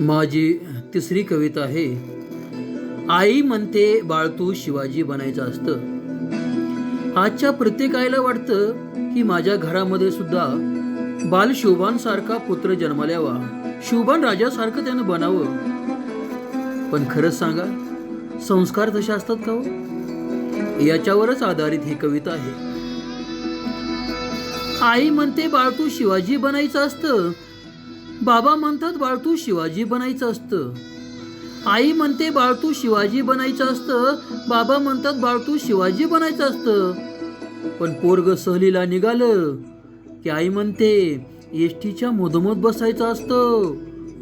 माझी तिसरी कविता आहे आई म्हणते बाळतू शिवाजी बनायचं असतं. आजच्या प्रत्येकाईला वाटतं की माझ्या घरामध्ये सुद्धा बाल शोभानसारखा पुत्र जन्मल्यावा शोभान राजासारखं त्यानं बनावं. पण खरंच सांगा संस्कार तसे असतात का हो? याच्यावरच आधारित ही कविता आहे. आई म्हणते बाळतू शिवाजी बनायचं असतं बाबा म्हणतात बाळतू शिवाजी बनायचं असतं. आई म्हणते बाळतू शिवाजी बनायचं असतं. बाबा म्हणतात बाळतू शिवाजी बनायचं असतं. पण पोरग सहलीला निघालं की आई म्हणते एसटीच्या मधोमध बसायचं असतं.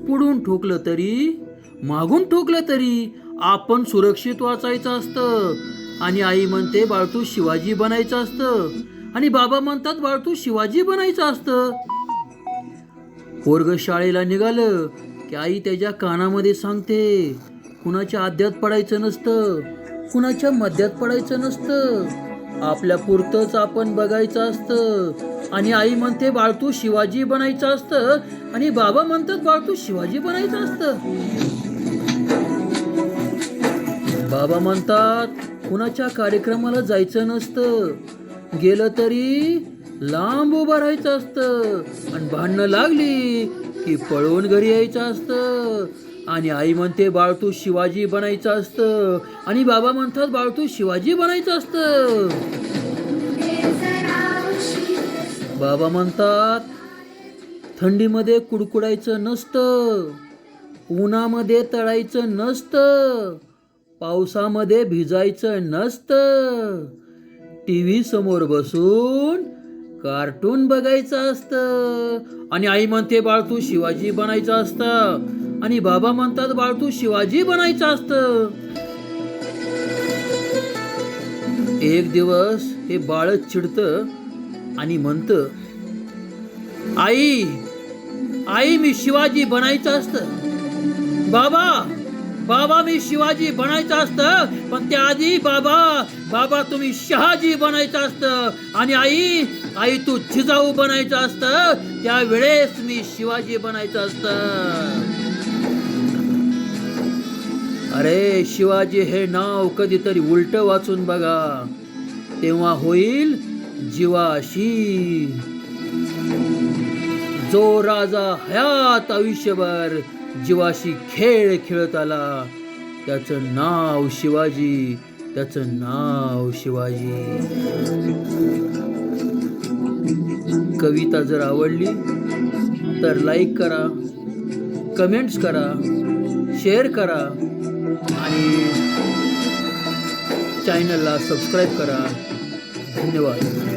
पुढून ठोकलं तरी मागून ठोकलं तरी आपण सुरक्षित वाचायचं असतं. आणि आई म्हणते बाळतू शिवाजी बनायचं असतं. आणि बाबा म्हणतात बाळतू शिवाजी बनायचं असतं. पोरग शाळेला निघालं की आई त्याच्या कानामध्ये सांगते कुणाच्या आद्यात पडायचं नसतं कुणाच्या मध्यात पडायचं नसतं. आपल्या पुरतंच आपण बघायचं असतं आणि आई म्हणते बाळतू शिवाजी बनायचं असतं आणि बाबा म्हणतात बाळतू शिवाजी बनायचं असतं. बाबा म्हणतात कुणाच्या कार्यक्रमाला जायचं नसतं. गेलं तरी लांब उभं राहायचं असतं. आणि भांडणं लागली की पळवून घरी यायचं असतं. आणि आई म्हणते बाळतू शिवाजी बनायचं असतं. आणि बाबा म्हणतात बाळतू शिवाजी बनायचं असतं. बाबा म्हणतात थंडीमध्ये कुडकुडायचं नसतं. उन्हामध्ये तळायचं नसतं. पावसामध्ये भिजायचं नसतं. टी व्ही समोर बसून कार्टून बघायचं असतं. आणि आई म्हणते बाळतू शिवाजी बनायचं असतं. आणि बाबा म्हणतात बाळतू शिवाजी बनायचं असतं. एक दिवस हे बाळ चिडतं आणि म्हणतं आई आई मी शिवाजी बनायचं असतं. बाबा बाबा मी शिवाजी बनायचं असतं पण त्याआधी बाबा बाबा तुम्ही शहाजी बनायचं असतं. आणि आई आई तू जिजाऊ बनायचं असतं. त्यावेळेस मी शिवाजी बनायचं असतं. अरे शिवाजी हे नाव कधीतरी उलट वाचून बघा. तेव्हा होईल जीवाशी. जो राजा हयात आयुष्यभर जीवाशी खेळ खेळत आला त्याचं नाव शिवाजी त्याचं नाव शिवाजी. कविता जर आवडली तर लाईक करा कमेंट्स करा शेअर करा आणि चॅनलला सबस्क्राईब करा. धन्यवाद.